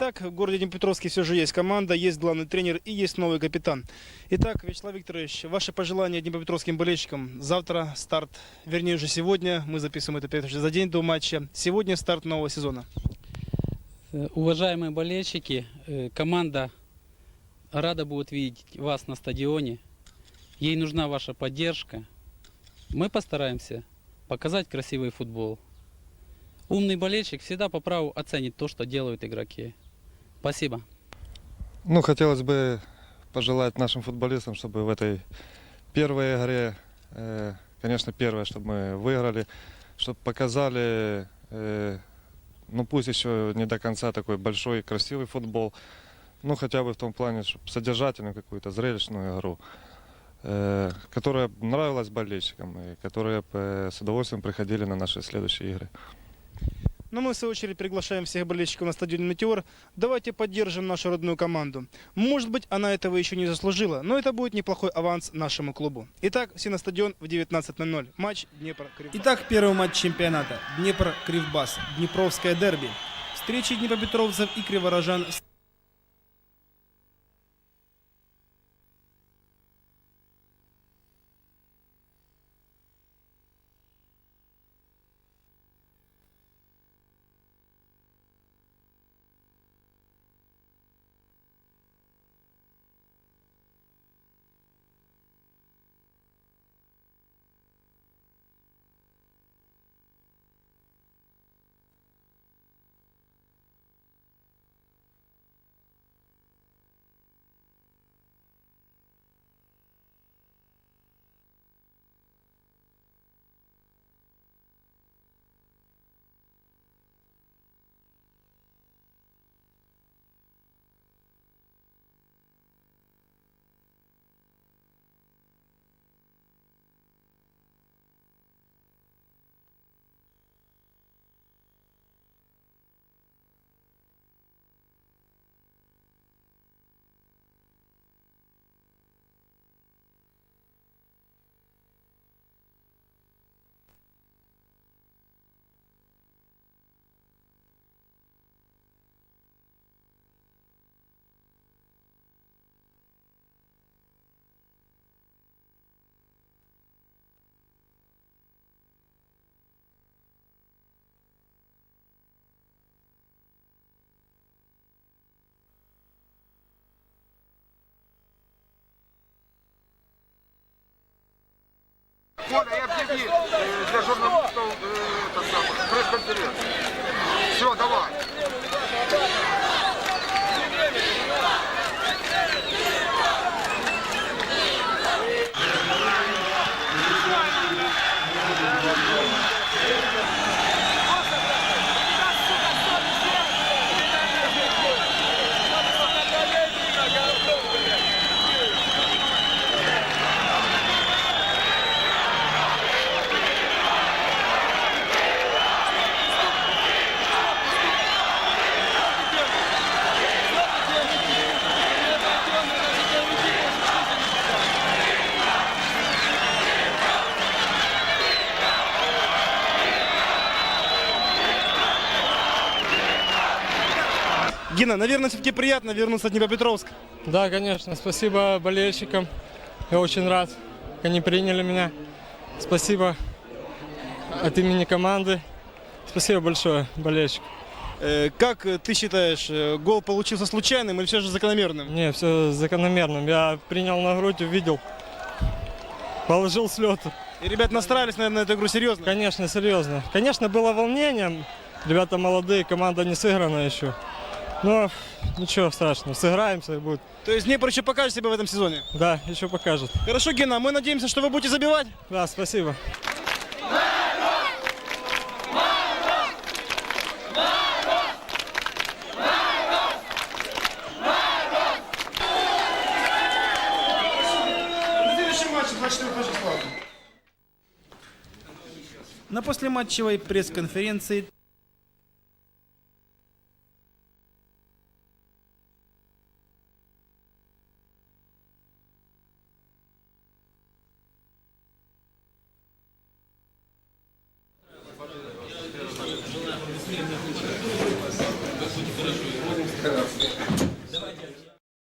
Итак, в городе Днепропетровске все же есть команда, есть главный тренер и есть новый капитан. Итак, Вячеслав Викторович, ваши пожелания днепропетровским болельщикам. Завтра старт, вернее уже сегодня, мы записываем это передачу за день до матча. Сегодня старт нового сезона. Э, Уважаемые болельщики, э, команда рада будет видеть вас на стадионе. Ей нужна ваша поддержка. Мы постараемся показать красивый футбол. Умный болельщик всегда по праву оценит то, что делают игроки. Спасибо. Ну, хотелось бы пожелать нашим футболистам, чтобы в этой первой игре, э, конечно, первое, чтобы мы выиграли, чтобы показали, э, ну пусть еще не до конца такой большой красивый футбол, ну хотя бы в том плане, чтобы содержательную какую-то зрелищную игру, э, которая нравилась болельщикам и которые с удовольствием приходили на наши следующие игры. Но мы, в свою очередь, приглашаем всех болельщиков на стадионе «Метеор». Давайте поддержим нашу родную команду. Может быть, она этого еще не заслужила, но это будет неплохой аванс нашему клубу. Итак, все на стадион в 19.00. Матч Днепр-Кривбас. Итак, первый матч чемпионата. Днепр-Кривбас. Днепровское дерби. Встречи днепропетровцев и криворожан Коля, и объяви для журналистов э, пресс-конференцию. Все, давай. Гена, наверное, все-таки приятно вернуться в Днепропетровск. Да, конечно. Спасибо болельщикам. Я очень рад, они приняли меня. Спасибо от имени команды. Спасибо большое, болельщик. Э, Как ты считаешь, э, гол получился случайным или все же закономерным? Не, все закономерным. Я принял на грудь, увидел. Положил с лету. И ребят настраивались, наверное, на эту игру серьезно. Конечно, серьезно. Конечно, было волнение. Ребята молодые, команда не сыграна еще. Но ничего страшного. Сыграемся и будет. То есть Днепр еще покажет себя в этом сезоне. Да, еще покажет. Хорошо, Гена, мы надеемся, что вы будете забивать. Да, спасибо. На послематчевой пресс-конференции Давайте.